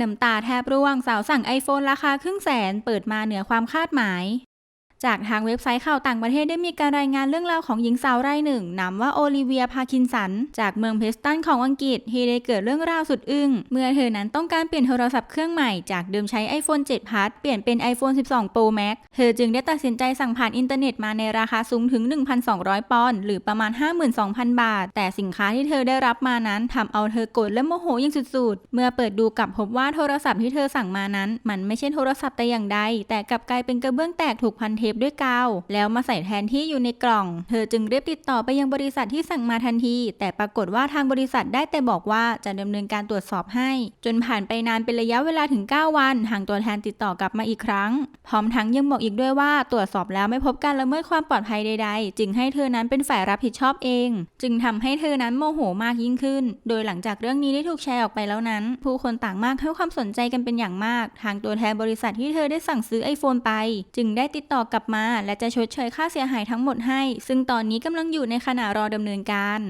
น้ำตาแทบร่วงสาวสั่ง iPhone ราคาครึ่งแสน เปิดมาเหนือความคาดหมาย จากทางเว็บไซต์ข่าวต่างประเทศได้มีการรายงานเรื่องราวของหญิงสาวรายหนึ่งนามว่าโอลิเวียพาคินสัน จากเมืองเพสตันของอังกฤษที่ได้เกิดเรื่องราวสุดอึ้ง เมื่อเธอนั้นต้องการเปลี่ยนโทรศัพท์เครื่องใหม่จากเดิมใช้ iPhone 7 Plus เปลี่ยนเป็น iPhone 12 Pro Max เธอจึงได้ตัดสินใจสั่งผ่านอินเทอร์เน็ตมาในราคาสูงถึง 1,200 ปอนด์หรือประมาณ 52,000 บาท แต่สินค้าที่เธอได้รับมานั้นทำเอาเธอโกรธและโมโหอย่างสุดๆ เมื่อเปิดดูกลับพบว่าโทรศัพท์ที่เธอสั่งมานั้น มันไม่ใช่โทรศัพท์แต่อย่างใด แต่กลับกลายเป็นกระเบื้องแตกถูกพันเทปด้วยกาว แล้วมาใส่แทนที่อยู่ในกล่อง เธอจึงเรียบติดต่อไปยังบริษัทที่สั่งมาทันที แต่ปรากฏว่าทางบริษัทได้แต่บอกว่าจะดำเนินการตรวจสอบให้ จนผ่านไปนานเป็นระยะเวลาถึง 9 วัน ทางตัวแทนติดต่อกลับมาอีกครั้ง พร้อมทั้งยังบอกอีกด้วยว่าตรวจสอบแล้วไม่พบการละเมิดความปลอดภัยใด ๆ จึงให้เธอนั้นเป็นฝ่ายรับผิดชอบเอง จึงทำให้เธอนั้นโมโหมากยิ่งขึ้น โดยหลังจากเรื่องนี้ได้ถูกแชร์ออกไปแล้วนั้น ผู้คนต่างมากให้ความสนใจกันเป็นอย่างมาก ทางตัวแทนบริษัทที่เธอได้สั่งซื้อ iPhone ไป จึงได้ติดต่อกลับมา และจะชดเชยค่าเสียหายทั้งหมดให้ ซึ่งตอนนี้กำลังอยู่ในขณะรอดำเนินการ